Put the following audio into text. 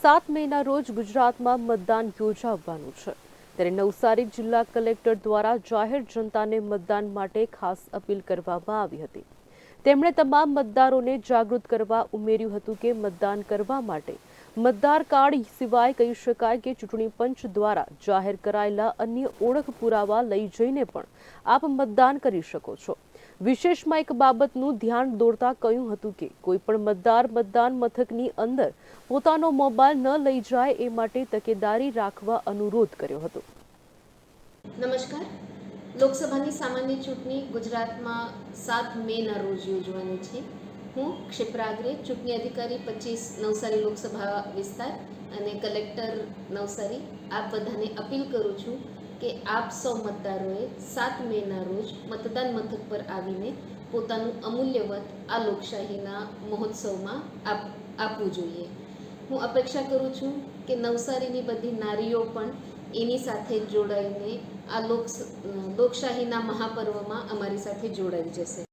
સાત મેના રોજ ગુજરાતમાં મતદાન યોજાવાનું છે. ત્યારે નવસારી જિલ્લા કલેક્ટર દ્વારા જાહેર જનતાને મતદાન માટે ખાસ અપીલ કરવામાં આવી હતી. તેમણે તમામ મતદારોને જાગૃત કરવા ઉમેર્યું હતું કે મતદાન કરવા માટે મતદાર કાર્ડ સિવાય કહી શકાય કે ચૂંટણી પંચ દ્વારા જાહેર કરાયેલા અન્ય ઓળખ પુરાવા લઈ જઈને પણ આપ મતદાન કરી શકો છો. વિશેષમાં એક બાબતનું ધ્યાન દોરતા કહ્યું હતું કે કોઈ મતદાર મતદાન મથકની અંદર પોતાનો મોબાઈલ ન લઈ જાય એ માટે તકેદારી રાખવા અનુરોધ કર્યો હતો. નમસ્કાર. લોકસભાની સામાન્ય ચૂંટણી ગુજરાતમાં સાત મેના રોજ યોજવાની છે. હું ક્ષિપ્રાગ્રે, ચૂંટણી અધિકારી પચીસ નવસારી લોકસભા વિસ્તાર અને કલેક્ટર નવસારી આપ બધાને અપીલ કરું છું કે આપ સૌ મતદારોએ સાત મેના રોજ મતદાન મથક પર આવીને પોતાનું અમૂલ્ય મત આ લોકશાહીના મહોત્સવમાં આપ, આપવું જોઈએ. હું અપેક્ષા કરું છું કે નવસારીની બધી નારીઓ પણ એની સાથે જોડાઈને આ લોક લોકશાહીના મહાપર્વમાં અમારી સાથે જોડાઈ જશે.